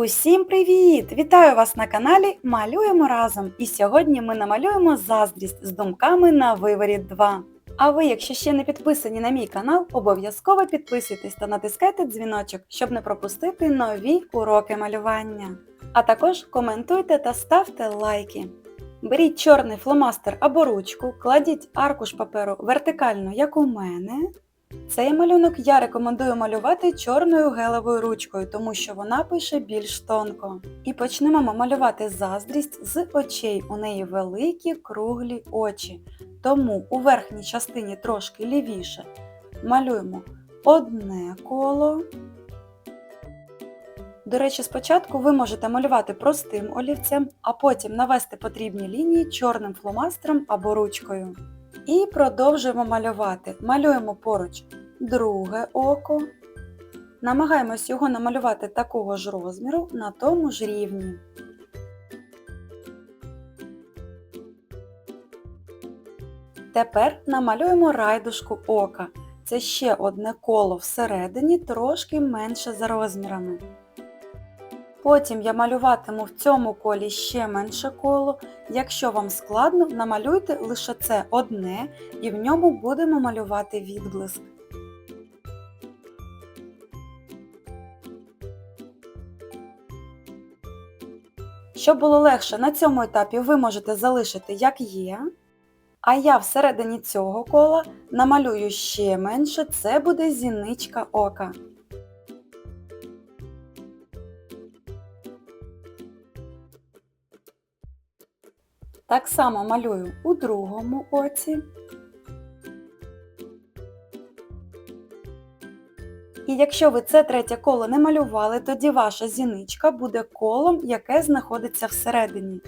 Усім привіт! Вітаю вас на каналі Малюємо разом! І сьогодні ми намалюємо заздрість з думками на виворіт 2. А ви, якщо ще не підписані на мій канал, обов'язково підписуйтесь та натискайте дзвіночок, щоб не пропустити нові уроки малювання. А також коментуйте та ставте лайки. Беріть чорний фломастер або ручку, кладіть аркуш паперу вертикально, як у мене. Цей малюнок я рекомендую малювати чорною гелевою ручкою, тому що вона пише більш тонко. І почнемо ми малювати заздрість з очей. У неї великі круглі очі. Тому у верхній частині трошки лівіше малюємо одне коло. До речі, спочатку ви можете малювати простим олівцем, а потім навести потрібні лінії чорним фломастером або ручкою. І продовжуємо малювати. Малюємо поруч друге око. Намагаємось його намалювати такого ж розміру на тому ж рівні. Тепер намалюємо райдушку ока. Це ще одне коло всередині, трошки менше за розмірами. Потім я малюватиму в цьому колі ще менше коло. Якщо вам складно, намалюйте лише це одне і в ньому будемо малювати відблиск. Щоб було легше, на цьому етапі ви можете залишити як є. А я всередині цього кола намалюю ще менше, це буде зіничка ока. Так само малюю у другому оці. І якщо ви це третє коло не малювали, тоді ваша зіничка буде колом, яке знаходиться всередині.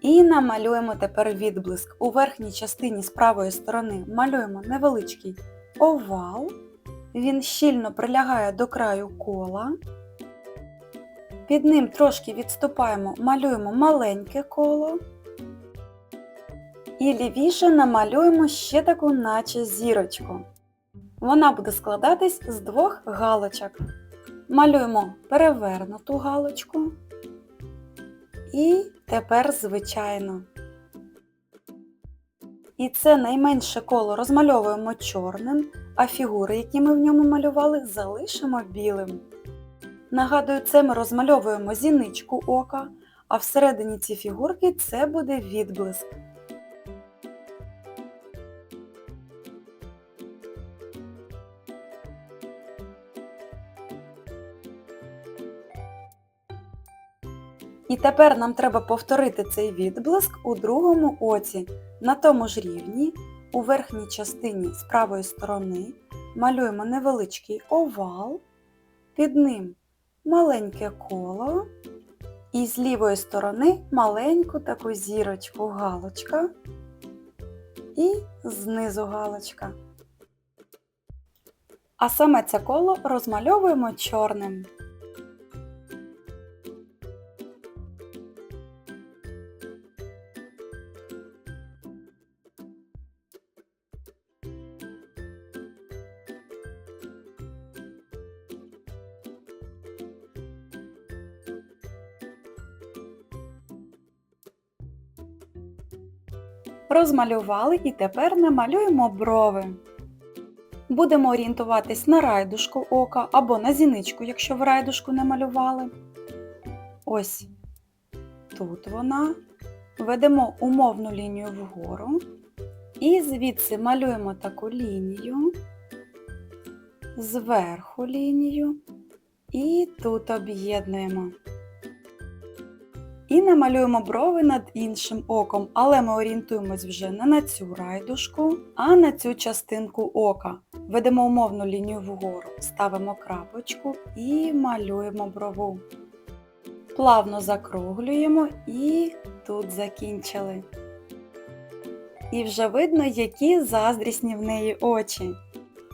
І намалюємо тепер відблиск. У верхній частині з правої сторони малюємо невеличкий овал. Він щільно прилягає до краю кола. Під ним трошки відступаємо, малюємо маленьке коло. І лівіше намалюємо ще таку наче зірочку. Вона буде складатись з двох галочок. Малюємо перевернуту галочку. І тепер звичайно. І це найменше коло розмальовуємо чорним, а фігури, які ми в ньому малювали, залишимо білим. Нагадую, це ми розмальовуємо зіничку ока, а всередині ці фігурки це буде відблиск. І тепер нам треба повторити цей відблиск у другому оці. На тому ж рівні, у верхній частині з правої сторони малюємо невеличкий овал, під ним маленьке коло, і з лівої сторони маленьку таку зірочку галочка і знизу галочка. А саме це коло розмальовуємо чорним. Розмалювали і тепер намалюємо брови. Будемо орієнтуватись на райдушку ока або на зіничку, якщо ви райдушку не малювали. Ось тут вона. Ведемо умовну лінію вгору. І звідси малюємо таку лінію, зверху лінію і тут об'єднуємо. І намалюємо брови над іншим оком, але ми орієнтуємось вже не на цю райдушку, а на цю частинку ока. Ведемо умовну лінію вгору, ставимо крапочку і малюємо брову. Плавно закруглюємо і тут закінчили. І вже видно, які заздрісні в неї очі.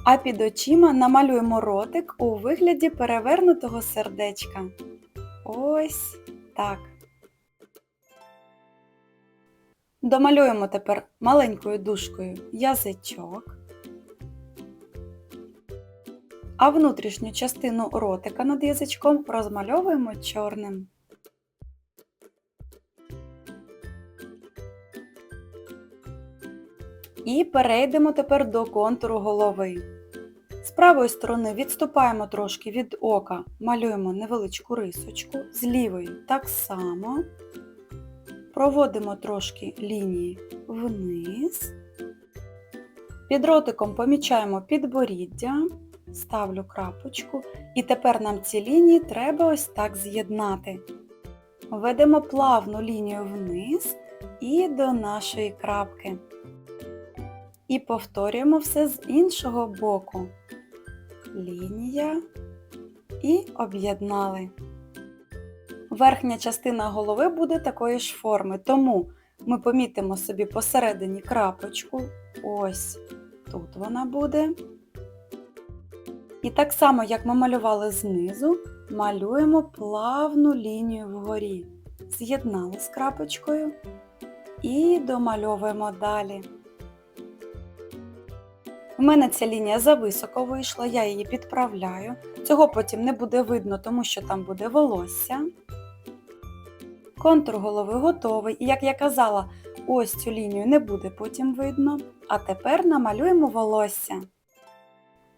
А під очима намалюємо ротик у вигляді перевернутого сердечка. Ось так. Домалюємо тепер маленькою дужкою язичок. а внутрішню частину ротика над язичком розмальовуємо чорним. І перейдемо тепер до контуру голови. З правої сторони відступаємо трошки від ока, малюємо невеличку рисочку, з лівої так само. Проводимо трошки лінії вниз. Під ротиком помічаємо підборіддя, ставлю крапочку, і тепер нам ці лінії треба ось так з'єднати. Ведемо плавну лінію вниз і до нашої крапки. І повторюємо все з іншого боку. Лінія і об'єднали. Верхня частина голови буде такої ж форми, тому ми помітимо собі посередині крапочку. Ось тут вона буде. І так само, як ми малювали знизу, малюємо плавну лінію вгорі. З'єднали з крапочкою і домальовуємо далі. У мене ця лінія зависоко вийшла, я її підправляю. Цього потім не буде видно, тому що там буде волосся. Контур голови готовий. І як я казала, ось цю лінію не буде потім видно. А тепер намалюємо волосся.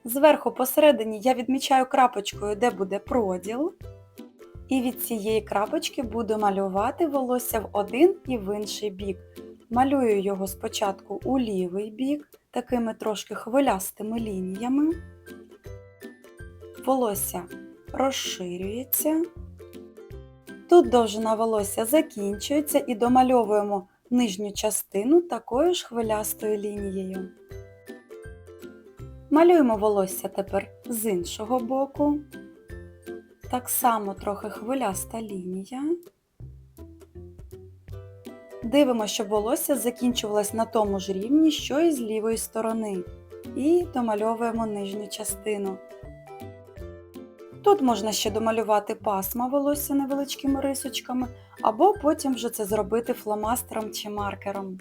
Зверху посередині я відмічаю крапочкою, де буде проділ. І від цієї крапочки буду малювати волосся в один і в інший бік. Малюю його спочатку у лівий бік, такими трошки хвилястими лініями. Волосся розширюється. Тут довжина волосся закінчується і домальовуємо нижню частину такою ж хвилястою лінією. Малюємо волосся тепер з іншого боку. Так само трохи хвиляста лінія. Дивимося, щоб волосся закінчувалось на тому ж рівні, що і з лівої сторони. І домальовуємо нижню частину. Тут можна ще домалювати пасма волосся невеличкими рисочками, або потім вже це зробити фломастером чи маркером.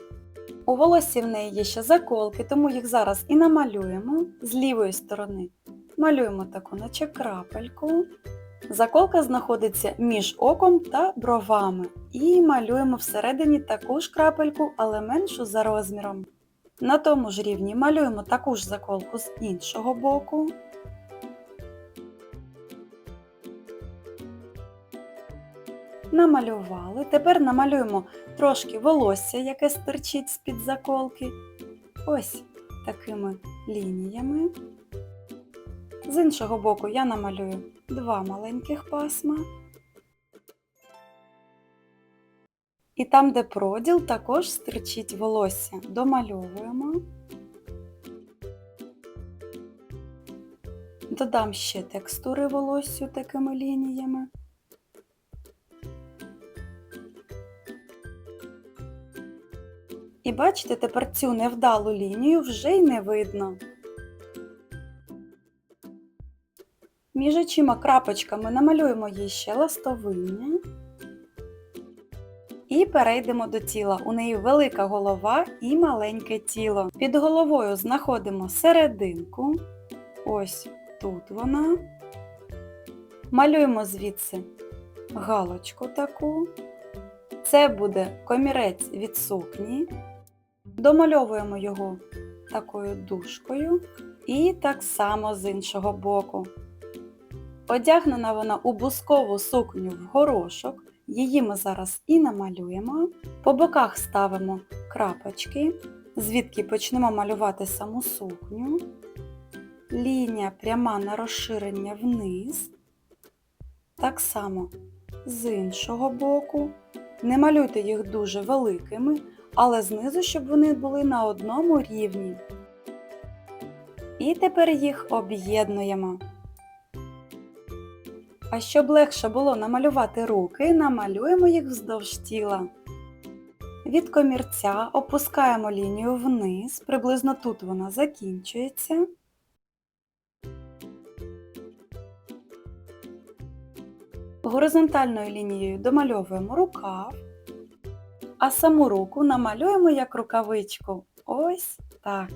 У волоссі в неї є ще заколки, тому їх зараз і намалюємо з лівої сторони. Малюємо таку наче крапельку. Заколка знаходиться між оком та бровами. І малюємо всередині таку ж крапельку, але меншу за розміром. На тому ж рівні малюємо таку ж заколку з іншого боку. Намалювали. Тепер намалюємо трошки волосся, яке стирчить з-під заколки. Ось такими лініями. З іншого боку я намалюю два маленьких пасма. І там, де проділ, також стирчить волосся. Домальовуємо. Додам ще текстури волоссю такими лініями. І бачите, тепер цю невдалу лінію вже й не видно. Між очима крапочками намалюємо їй ще ластовиння. І перейдемо до тіла. У неї велика голова і маленьке тіло. Під головою знаходимо серединку. Ось тут вона. Малюємо звідси галочку таку. Це буде комірець від сукні. Домальовуємо його такою дужкою і так само з іншого боку. Одягнена вона у бускову сукню в горошок, її ми зараз і намалюємо. По боках ставимо крапочки, звідки почнемо малювати саму сукню. Лінія пряма на розширення вниз. Так само з іншого боку. Не малюйте їх дуже великими, але знизу, щоб вони були на одному рівні. І тепер їх об'єднуємо. А щоб легше було намалювати руки, намалюємо їх вздовж тіла. Від комірця опускаємо лінію вниз, приблизно тут вона закінчується. Горизонтальною лінією домальовуємо рукав, а саму руку намалюємо як рукавичку. Ось так.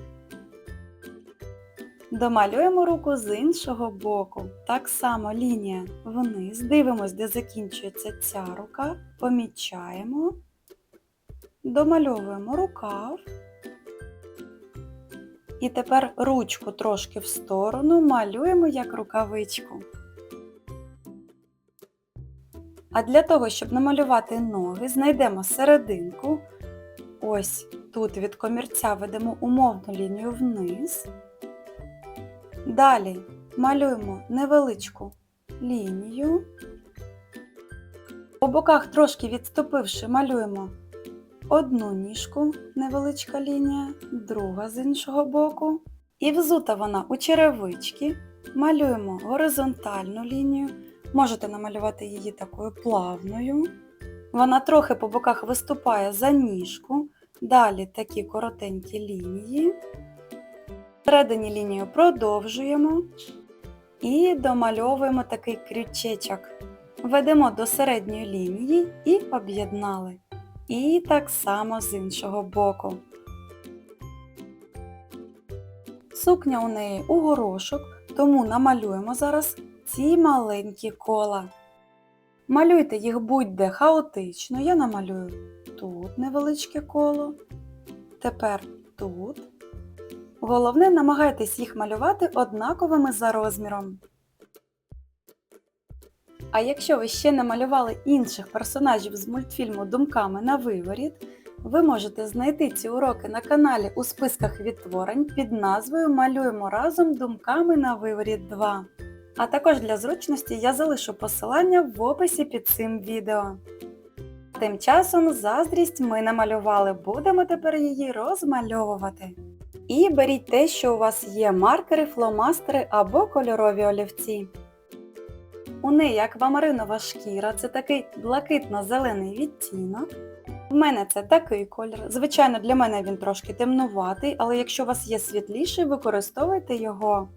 Домалюємо руку з іншого боку. Так само лінія вниз. Дивимось, де закінчується ця рука. Помічаємо. Домальовуємо рукав. І тепер ручку трошки в сторону малюємо як рукавичку. А для того, щоб намалювати ноги, знайдемо серединку. Ось тут від комірця ведемо умовну лінію вниз. Далі малюємо невеличку лінію. По боках трошки відступивши, малюємо одну ніжку, невеличка лінія, друга з іншого боку. І взута вона у черевички. Малюємо горизонтальну лінію. Можете намалювати її такою плавною. Вона трохи по боках виступає за ніжку. Далі такі коротенькі лінії. Всередині лінію продовжуємо і домальовуємо такий крючечок. Ведемо до середньої лінії і об'єднали. І так само з іншого боку. Сукня у неї у горошок, тому намалюємо зараз ці маленькі кола. Малюйте їх будь-де хаотично. Я намалюю тут невеличке коло. Тепер тут. Головне, намагайтесь їх малювати однаковими за розміром. А якщо ви ще не малювали інших персонажів з мультфільму Думками на виворіт, ви можете знайти ці уроки на каналі у списках відтворень під назвою Малюємо разом думками на виворіт 2. А також для зручності я залишу посилання в описі під цим відео. Тим часом заздрість ми намалювали, будемо тепер її розмальовувати. І беріть те, що у вас є маркери, фломастери або кольорові олівці. У неї аквамаринова шкіра, це такий блакитно-зелений відтінок. В мене це такий колір. Звичайно, для мене він трошки темнуватий, але якщо у вас є світліший, використовуйте його.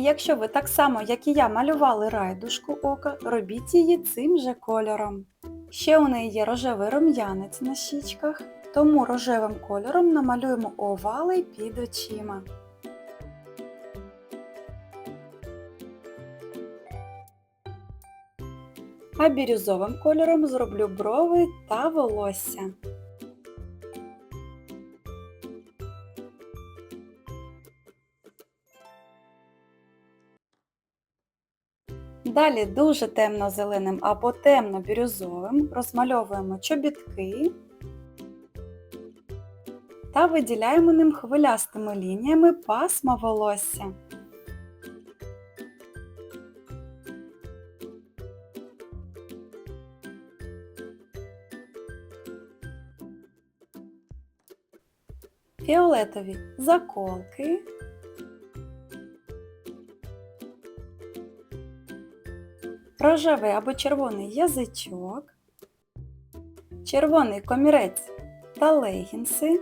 І якщо ви так само, як і я, малювали райдушку ока, робіть її цим же кольором. Ще у неї є рожевий рум'янець на щічках, тому рожевим кольором намалюємо овали під очима. А бірюзовим кольором зроблю брови та волосся. Далі дуже темно-зеленим або темно-бірюзовим розмальовуємо чобітки та виділяємо ним хвилястими лініями пасма волосся. Фіолетові заколки. Рожевий або червоний язичок, червоний комірець та легінси.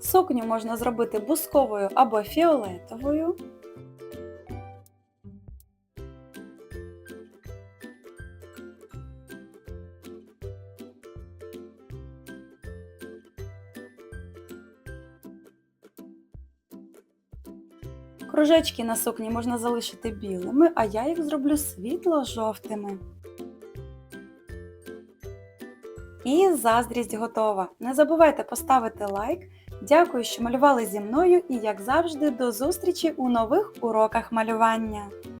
Сукню можна зробити бусковою або фіолетовою. Кружечки на сукні можна залишити білими, а я їх зроблю світло-жовтими. І заздрість готова. Не забувайте поставити лайк. Дякую, що малювали зі мною і, як завжди, до зустрічі у нових уроках малювання.